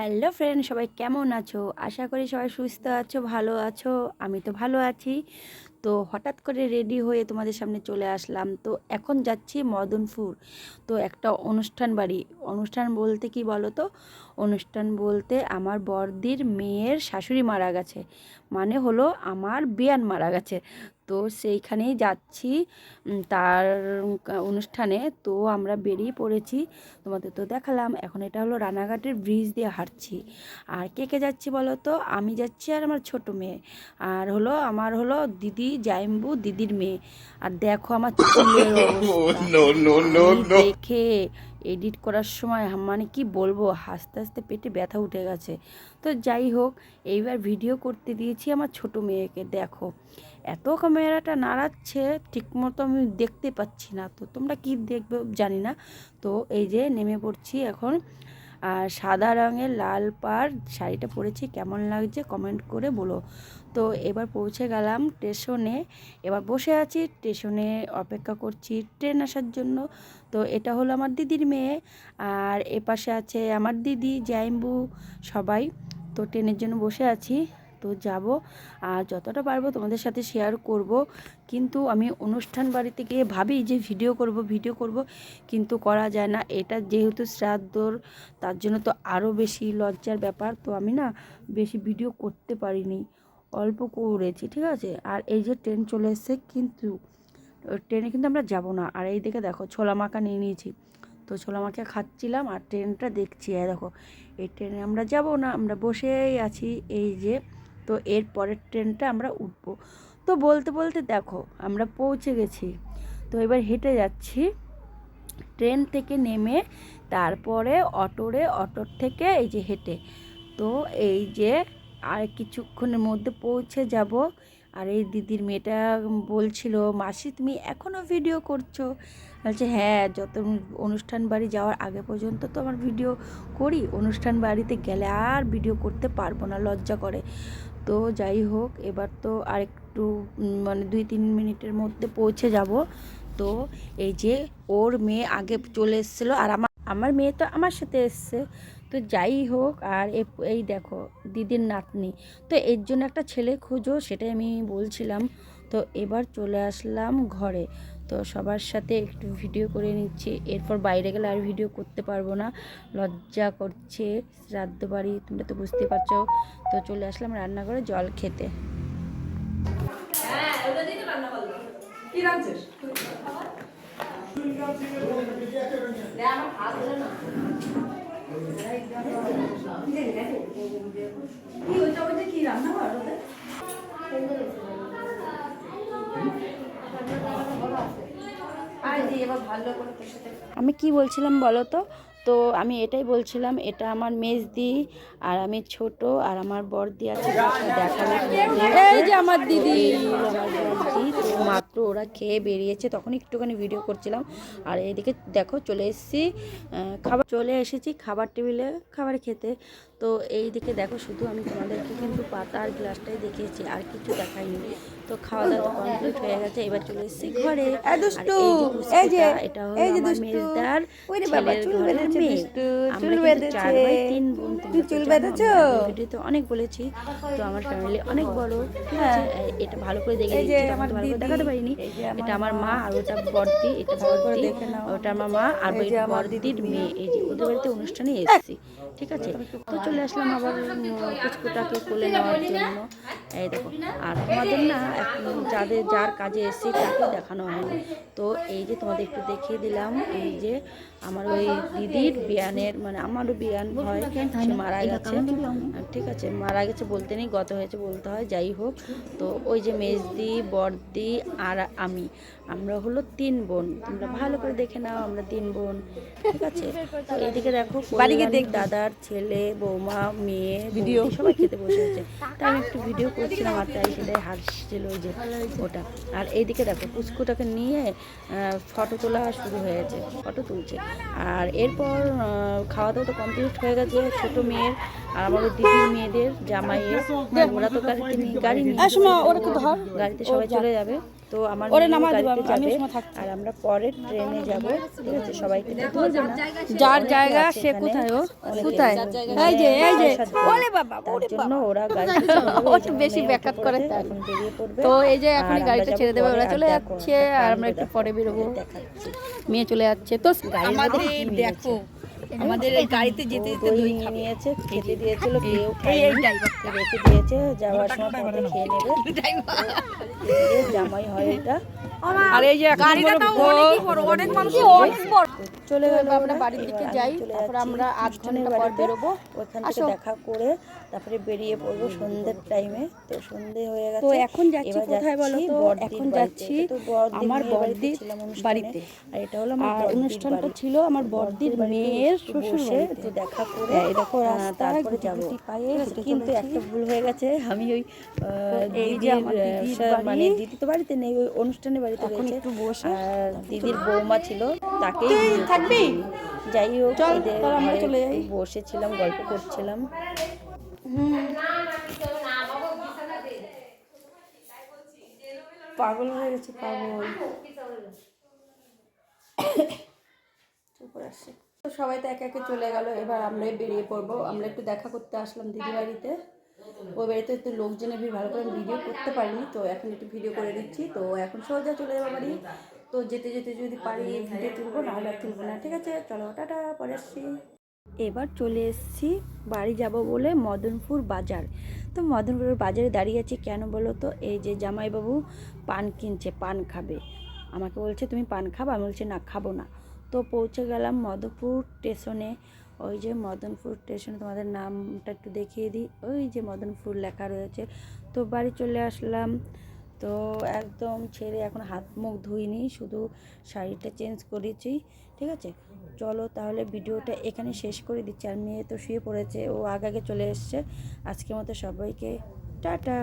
Hello friend, সবাই কেমন আছো? আশা করি সবাই সুস্থ আছো, ভালো আছো। আমি তো ভালো আছি। তো হঠাৎ করে রেডি হয়ে তোমাদের সামনে চলে আসলাম। তো এখন যাচ্ছি মদনপুর। তো একটা অনুষ্ঠান বাড়ি। অনুষ্ঠান বলতে কি বলো তো অনুষ্ঠান বলতে আমার বর্দির মেয়ের শাশুড়ি মারা গেছে। মানে হলো আমার বিয়ান মারা গেছে। তো সেইখানেই যাচ্ছি। তার অনুষ্ঠানে তো আমরা বেরিয়ে পড়েছি। তোমাদের তো দেখালাম এখন এটা হলো রানাঘাটের ব্রিজ দিয়ে হাঁটছি। আর কে কে যাচ্ছি বলো তো? আমি যাচ্ছি আর আমার ছোট মেয়ে। আর হলো আমার হলো দিদি জাইম্বু দিদির মেয়ে। আর দেখো আমার চুলের no. দেখে এডিট করার সময় মানে কি বলব হাসতে হাসতে পেটে ব্যথা উঠে গেছে। তো যাই হোক এইবার ভিডিও করতে দিয়েছি আমার ছোট মেয়েকে দেখো। এত ক্যামেরাটা নাড়াচ্ছে, ঠিকমতো আমি দেখতে পাচ্ছি না। তো তোমরা কি দেখবে জানি না। তো এই যে নেমে পড়ছি এখন। আর সাদা রঙের লাল পাড়, শাড়িটা পরেছি, কেমন লাগছে কমেন্ট করে বলো। তো এবার পৌঁছে গেলাম স্টেশনে এবার বসে আছি স্টেশনে অপেক্ষা করছি ট্রেন আসার জন্য। তো এটা হলো আমার দিদির মেয়ে। আর এ পাশে আছে আমার দিদি, জাইম্বু, সবাই। তো ট্রেনের জন্য বসে আছি। তো যাব আর যতটা পারব তোমাদের সাথে শেয়ার করব। কিন্তু আমি অনুষ্ঠান বাড়িতে গিয়ে ভাবি যে ভিডিও করব ভিডিও করব, কিন্তু করা যায় না। এটা যেহেতু শ্রাদ্ধর, তার জন্য তো আরও বেশি লজ্জার ব্যাপার। তো আমি না বেশি ভিডিও করতে পারিনি, অল্প করেছি, ঠিক আছে? আর এই যে ট্রেন চলে এসছে কিন্তু ট্রেনে কিন্তু আমরা যাব না। আর এই দিকে দেখো ছোলা মাখা নিয়ে নিয়েছি। তো ছোলা মাখা খাচ্ছিলাম আর ট্রেনটা দেখছি। দেখো, এই ট্রেনে আমরা যাব না, আমরা বসেই আছি। এই যে তো এর পরের ট্রেনটা আমরা উঠবো। তো বলতে বলতে দেখো, আমরা পৌঁছে গেছি। তো এবার হেঁটে যাচ্ছি। ট্রেন থেকে নেমে তারপরে অটোরে, অটোর থেকে এই যে হেঁটে। তো এই যে আর কিছুক্ষণের মধ্যে পৌঁছে যাব। আর এই দিদির মেয়েটা বলছিল, মাসি, তুমি এখনও ভিডিও করছ? বলছে হ্যাঁ যত অনুষ্ঠান বাড়ি যাওয়ার আগে পর্যন্ত তো আমার ভিডিও করি। অনুষ্ঠান বাড়িতে গেলে আর ভিডিও করতে পারব না, লজ্জা করে। তো যাই হোক, এবার তো আরেকটু মানে দুই তিন মিনিটের মধ্যে পৌঁছে যাব। তো এই যে ওর মেয়ে আগে চলে এসেছিল আর আমার আমার মেয়ে তো আমার সাথে এসছে। তো যাই হোক, আর এই দেখো, দিদির নাতনি। তো এর জন্য একটা ছেলে খুঁজো, সেটাই আমি বলছিলাম। তো এবার চলে আসলাম ঘরে। তো সবার সাথে একটু ভিডিও করে নিচ্ছি। এরপর বাইরে গেলে আর ভিডিও করতে পারব না। লজ্জা করছে শ্রাদ্ধ বাড়ি তোমরা তো বুঝতে পারছ। তো চলে আসলাম রান্নাঘরে জল খেতে। কি ওইটা কি রান্না কর আমি কি বলছিলাম বলো তো? তো আমি এটাই বলছিলাম, এটা আমার মেজদি আর আমি ছোট আর আমার বর দিয়ে আছে দেখা এই যে আমার দিদি। মাত্র ওরা খেয়ে বেরিয়েছে তখন একটুখানি ভিডিও করছিলাম। আর এইদিকে দেখো চলে এসেছি খাবার চলে এসেছি খাবার টেবিলে খাবার খেতে। তো এই দিকে দেখো শুধু আমি তোমাদেরকে কিন্তু পাতা আর গ্লাসটাই দেখিয়েছি আর কিছু দেখাইনি। তো খাওয়া দাওয়া কমপ্লিট হয়ে গেছে এবার চলে এসেছি ঘরে। এটা হলো এই যে আমার মেজদার ছেলের চুল ঘরের বেঁধেছে মেয়ে। আমরা কিন্তু চার ভাই তিন বোন তো চুল বেঁধেছো? ভিডিওতে অনেক বলেছি। তো আমার ফ্যামিলি অনেক বড়। ঠিক এটা ভালো করে দেখে হ্যাঁ। দিচ্ছি আমার ভালো করে দেখাতে পারিনি। এটা আমার মা। আর ওটা বর্দি এটা বর্দি। ওটা আমার মা আর ওই বর্দির মেয়ে। এই যে ওদের বাড়িতে অনুষ্ঠানে এসেছি। ঠিক আছে? তো চলে আসলাম আবার কুচকুটাকে কোলে নেওয়ার জন্য। এই দেখো আর তোমাদের না এখন যাদের যার কাজে এসেছি তাকে দেখানো হয়নি। তো এই যে তোমাদের একটু দেখিয়ে দিলাম এই যে আমার ওই দিদির বিয়ানের মানে আমারও বিয়ান হয় সে মারা গেছে। ঠিক আছে মারা গেছে বলতে নেই গত হয়েছে বলতে হয় যাই হোক। তো ওই যে মেজদি বর্দি আর আমি। আমরা হলো তিন বোন। তোমরা ভালো করে দেখে নাও আমরা তিন বোন। ঠিক আছে? তো এদিকে দেখো বাড়িকে দেখ দাদার ছেলে বৌমা মেয়ে ভিডিও। সবাই খেতে বসে আছে। তাই আমি একটু ভিডিও করছিলাম আর তাই সেটাই হাসছিল ওই যে ওটা। আর এইদিকে দেখো পুচকুটাকে নিয়ে ফটো তোলা শুরু হয়েছে ফটো তুলছে। আর এরপর খাওয়া দাওয়া তো কমপ্লিট হয়ে গেছে ছোট মেয়ের আর আমাদের দিদির মেয়েদের জামাইয়ের। ওরা তো গাড়িতে গাড়ি নিয়ে গাড়িতে সবাই চলে যাবে। তো আমার মেয়েও গাড়িতে যাবে। আর আমরা পরের ট্রেনে যাব। ঠিক আছে সবাইকে না যার জায়গা সে কোথায় ও কোথায়? এই যে এই যে। ওলে বাবা ওরে জন্য বাবা। ওরা এই একটু বেশি ব্যাকআপ করে এখন বেরিয়ে পড়বে। তো এই যে এখন গাড়িটা ছেড়ে দেবে ওরা চলে যাচ্ছে আর আমরা একটু পরে বেরোবো। মেয়ে চলে যাচ্ছে। তো আমাদের দেখো? আমাদের এই গাড়িতে যেতে যেতে দই নিয়েছে খেতে দিয়েছিল কেউ এই এই ড্রাইভার রেখে দিয়েছে যাওয়ার সময় পথে খেয়ে নেবে। এই জামাই হয় এটা। আর এই যে গাড়িটা তো অনেক বড় অনেক মানুষ অনেক বড়। চলে গেল আমরা বাড়ির দিকে যাই, তারপরে আমরা আধ ঘণ্টা পর বেরোবো। ওখান থেকে দেখা করে তারপরে বেরিয়ে পড়ব সন্ধ্যের টাইমে তো সন্ধে হয়ে গেছে। তো এখন যাচ্ছি কোথায় বলো তো? এখন যাচ্ছি তো আমার বড়দির বাড়িতে। আর এটা হলো আমার অনুষ্ঠানটা ছিল আমার বড়দির মেয়ের শ্বশুর বাড়িতে। দেখা করে হ্যাঁ, এই দেখো রাস্তায় তারপরে যাব। কিন্তু একটা ভুল হয়ে গেছে। আমি ওই। মানে দিদি তো বাড়িতে নেই ওই অনুষ্ঠানে বাড়িতে এখন রয়েছে। একটু বসে। আর দিদির বৌমা ছিল তাকেই থাকবি? যাই হোক চল, তাহলে আমরা চলে যাই। বসেছিলাম গল্প করছিলাম। পাগল হয়ে গেছে পাগল। তো সবাই তো একে একে চলে গেল এবার আমরাই বেরিয়ে পড়ব। আমরা একটু দেখা করতে আসলাম দিদি বাড়িতে। ওই বাড়িতে একটু লোকজনের ভিড় ভালো করে ভিডিও করতে পারিনি তো এখন একটু ভিডিও করে দিচ্ছি। তো এখন সোজা চলে যাব বাড়ি। তো যেতে যেতে যদি পারি ভিডিও তুলবো নাহলে আর তুলবো না। ঠিক আছে? চলো টাটা পরে আসছি। এবার চলে এসেছি বাড়ি যাব বলে মদনপুর বাজার। তো মদনপুর বাজারে দাঁড়িয়ে আছি কেন বলো তো? এই যে জামাইবাবু পান কিনছে পান খাবে। আমাকে বলছে তুমি পান খাবা? আমি বলছি না খাব না। তো পৌঁছে গেলাম মদনপুর স্টেশনে। ওই যে মদনপুর স্টেশনে তোমাদের নামটা একটু দেখিয়ে দিই। ওই যে মদনপুর লেখা রয়েছে। তো বাড়ি চলে আসলাম। তো একদম ছেড়ে এখন হাত মুখ ধুইনি, শুধু শাড়িটা চেঞ্জ করেছি, ঠিক আছে? চলো তাহলে ভিডিওটা এখানে শেষ করে দিচ্ছি। আর মেয়ে তো শুয়ে পড়েছে, ও আগে আগে চলে এসছে। আজকের মতো সবাইকে টাটা।